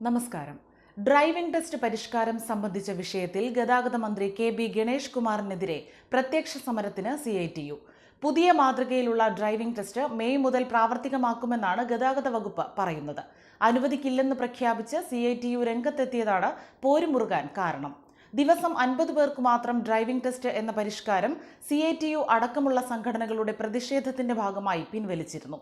നമസ്കാരം. Driving test പരിഷ്കാരം സംബന്ധിച്ച വിഷയത്തിൽ ഗതാഗത മന്ത്രി കെ ബി ഗണേഷ് കുമാറിനെതിരെ പ്രത്യക്ഷ സമരത്തിന് സി ഐ ടി യു. പുതിയ മാതൃകയിലുള്ള ഡ്രൈവിംഗ് ടെസ്റ്റ് മെയ് മുതൽ പ്രാവർത്തികമാക്കുമെന്നാണ് ഗതാഗത വകുപ്പ് പറയുന്നത്. അനുവദിക്കില്ലെന്ന് പ്രഖ്യാപിച്ച് സി ഐ ടി യു രംഗത്തെത്തിയതാണ് പോരുമുറുകാൻ കാരണം. ദിവസം അൻപത് പേർക്ക് മാത്രം ഡ്രൈവിംഗ് ടെസ്റ്റ് എന്ന പരിഷ്കാരം സി ഐ ടി യു അടക്കമുള്ള സംഘടനകളുടെ പ്രതിഷേധത്തിന്റെ ഭാഗമായി പിൻവലിച്ചിരുന്നു.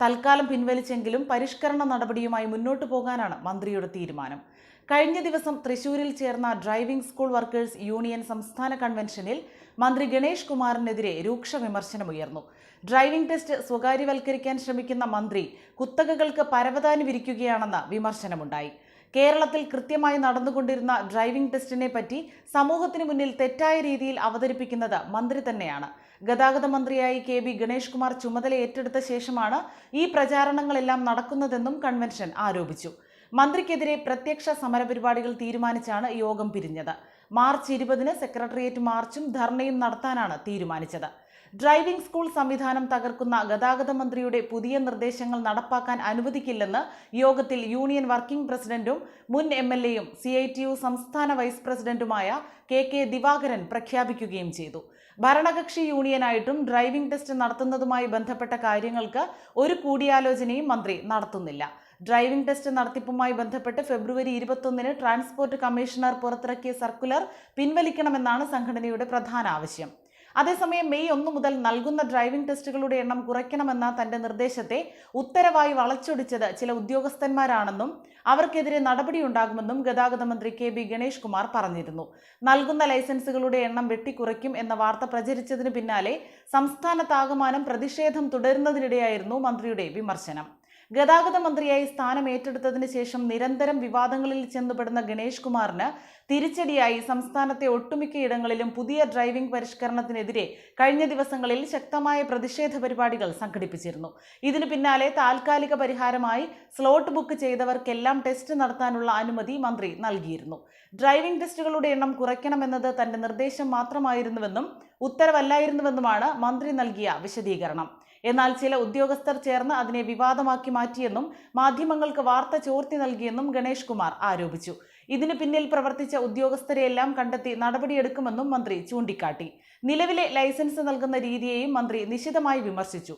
തൽക്കാലം പിൻവലിച്ചെങ്കിലും പരിഷ്കരണ നടപടിയുമായി മുന്നോട്ടു പോകാനാണ് മന്ത്രിയുടെ തീരുമാനം. കഴിഞ്ഞ ദിവസം തൃശൂരിൽ ചേർന്ന ഡ്രൈവിംഗ് സ്കൂൾ വർക്കേഴ്സ് യൂണിയൻ സംസ്ഥാന കൺവെൻഷനിൽ മന്ത്രി ഗണേഷ് കുമാറിനെതിരെ രൂക്ഷ വിമർശനമുയർന്നു. ഡ്രൈവിംഗ് ടെസ്റ്റ് സ്വകാര്യവൽക്കരിക്കാൻ ശ്രമിക്കുന്ന മന്ത്രി കുത്തകകൾക്ക് പരവതാനി വിരിക്കുകയാണെന്ന വിമർശനമുണ്ടായി. കേരളത്തിൽ കൃത്യമായി നടന്നുകൊണ്ടിരുന്ന ഡ്രൈവിംഗ് ടെസ്റ്റിനെ പറ്റി സമൂഹത്തിന് മുന്നിൽ തെറ്റായ രീതിയിൽ അവതരിപ്പിക്കുന്നത് മന്ത്രി തന്നെയാണ്. ഗതാഗത മന്ത്രിയായി കെ ബി ഗണേഷ് കുമാർ ചുമതല ഏറ്റെടുത്ത ശേഷമാണ് ഈ പ്രചാരണങ്ങളെല്ലാം നടക്കുന്നതെന്നും കൺവെൻഷൻ ആരോപിച്ചു. മന്ത്രിക്കെതിരെ പ്രത്യക്ഷ സമരപരിപാടികൾ തീരുമാനിച്ചാണ് യോഗം പിരിഞ്ഞത്. മാർച്ച് ഇരുപതിന് സെക്രട്ടേറിയറ്റ് മാർച്ചും ധർണയും നടത്താനാണ് തീരുമാനിച്ചത്. ഡ്രൈവിംഗ് സ്കൂൾ സംവിധാനം തകർക്കുന്ന ഗതാഗത മന്ത്രിയുടെ പുതിയ നിർദ്ദേശങ്ങൾ നടപ്പാക്കാൻ അനുവദിക്കില്ലെന്ന് യോഗത്തിൽ യൂണിയൻ വർക്കിംഗ് പ്രസിഡന്റും മുൻ എം എൽ എയും സി ഐ ടി യു സംസ്ഥാന വൈസ് പ്രസിഡന്റുമായ കെ കെ ദിവാകരൻ പ്രഖ്യാപിക്കുകയും ചെയ്തു. ഭരണകക്ഷി യൂണിയനായിട്ടും ഡ്രൈവിംഗ് ടെസ്റ്റ് നടത്തുന്നതുമായി ബന്ധപ്പെട്ട കാര്യങ്ങൾക്ക് ഒരു കൂടിയാലോചനയും മന്ത്രി നടത്തുന്നില്ല. ഡ്രൈവിംഗ് ടെസ്റ്റ് നടത്തിപ്പുമായി ബന്ധപ്പെട്ട് ഫെബ്രുവരി ഇരുപത്തൊന്നിന് ട്രാൻസ്പോർട്ട് കമ്മീഷണർ പുറത്തിറക്കിയ സർക്കുലർ പിൻവലിക്കണമെന്നാണ് സംഘടനയുടെ പ്രധാന ആവശ്യം. അതേസമയം മെയ് ഒന്ന് മുതൽ നൽകുന്ന ഡ്രൈവിംഗ് ടെസ്റ്റുകളുടെ എണ്ണം കുറയ്ക്കണമെന്ന തന്റെ നിർദ്ദേശത്തെ ഉത്തരവായി വളച്ചൊടിച്ചത് ചില ഉദ്യോഗസ്ഥന്മാരാണെന്നും അവർക്കെതിരെ നടപടിയുണ്ടാകുമെന്നും ഗതാഗത മന്ത്രി കെ ബി ഗണേഷ് കുമാർ പറഞ്ഞിരുന്നു. നൽകുന്ന ലൈസൻസുകളുടെ എണ്ണം വെട്ടിക്കുറയ്ക്കും എന്ന വാർത്ത പ്രചരിച്ചതിന് പിന്നാലെ സംസ്ഥാനത്താകമാനം പ്രതിഷേധം തുടരുന്നതിനിടെയായിരുന്നു മന്ത്രിയുടെ വിമർശനം. ഗതാഗത മന്ത്രിയായി സ്ഥാനം ഏറ്റെടുത്തതിന് ശേഷം നിരന്തരം വിവാദങ്ങളിൽ ചെന്നുപെടുന്ന ഗണേഷ് കുമാറിന് തിരിച്ചടിയായി സംസ്ഥാനത്തെ ഒട്ടുമിക്കയിടങ്ങളിലും പുതിയ ഡ്രൈവിംഗ് പരിഷ്കരണത്തിനെതിരെ കഴിഞ്ഞ ദിവസങ്ങളിൽ ശക്തമായ പ്രതിഷേധ പരിപാടികൾ സംഘടിപ്പിച്ചിരുന്നു. ഇതിനു പിന്നാലെ താൽക്കാലിക പരിഹാരമായി സ്ലോട്ട് ബുക്ക് ചെയ്തവർക്കെല്ലാം ടെസ്റ്റ് നടത്താനുള്ള അനുമതി മന്ത്രി നൽകിയിരുന്നു. ഡ്രൈവിംഗ് ടെസ്റ്റുകളുടെ എണ്ണം കുറയ്ക്കണമെന്നത് തന്റെ നിർദ്ദേശം മാത്രമായിരുന്നുവെന്നും ഉത്തരവല്ലായിരുന്നുവെന്നുമാണ് മന്ത്രി നൽകിയ വിശദീകരണം. എന്നാൽ ചില ഉദ്യോഗസ്ഥർ ചേർന്ന് അതിനെ വിവാദമാക്കി മാറ്റിയെന്നും മാധ്യമങ്ങൾക്ക് വാർത്ത ചോർത്തി നൽകിയെന്നും ഗണേഷ് കുമാർ ആരോപിച്ചു. ഇതിനു പിന്നിൽ പ്രവർത്തിച്ച ഉദ്യോഗസ്ഥരെയെല്ലാം കണ്ടെത്തി നടപടിയെടുക്കുമെന്നും മന്ത്രി ചൂണ്ടിക്കാട്ടി. നിലവിലെ ലൈസൻസ് നൽകുന്ന രീതിയെയും മന്ത്രി നിശിതമായി വിമർശിച്ചു.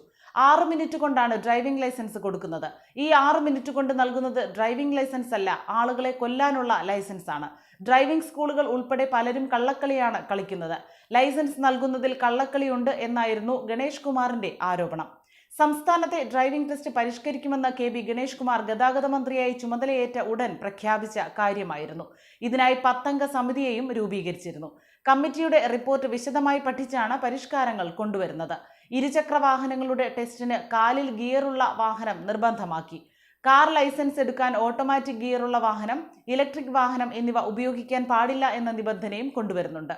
ആറ് മിനിറ്റ് കൊണ്ടാണ് ഡ്രൈവിംഗ് ലൈസൻസ് കൊടുക്കുന്നത്. ഈ ആറ് മിനിറ്റ് കൊണ്ട് നൽകുന്നത് ഡ്രൈവിംഗ് ലൈസൻസ് അല്ല ആളുകളെ കൊല്ലാനുള്ള ലൈസൻസ് ആണ്. ഡ്രൈവിംഗ് സ്കൂളുകൾ ഉൾപ്പെടെ പലരും കള്ളക്കളിയാണ് കളിക്കുന്നത്. ലൈസൻസ് നൽകുന്നതിൽ കള്ളക്കളിയുണ്ട് എന്നായിരുന്നു ഗണേഷ് കുമാറിന്റെ ആരോപണം. സംസ്ഥാനത്തെ ഡ്രൈവിംഗ് ടെസ്റ്റ് പരിഷ്കരിക്കുമെന്ന കെ ബി ഗണേഷ് കുമാർ ഗതാഗത മന്ത്രിയായി ചുമതലയേറ്റ ഉടൻ പ്രഖ്യാപിച്ച കാര്യമായിരുന്നു. ഇതിനായി പത്തംഗ സമിതിയെയും രൂപീകരിച്ചിരുന്നു. കമ്മിറ്റിയുടെ റിപ്പോർട്ട് വിശദമായി പഠിച്ചാണ് പരിഷ്കാരങ്ങൾ കൊണ്ടുവരുന്നത്. ഇരുചക്ര വാഹനങ്ങളുടെ ടെസ്റ്റിന് കാലിൽ ഗിയറുള്ള വാഹനം നിർബന്ധമാക്കി. കാർ ലൈസൻസ് എടുക്കാൻ ഓട്ടോമാറ്റിക് ഗിയറുള്ള വാഹനം ഇലക്ട്രിക് വാഹനം എന്നിവ ഉപയോഗിക്കാൻ പാടില്ല എന്ന നിബന്ധനയും കൊണ്ടുവരുന്നുണ്ട്.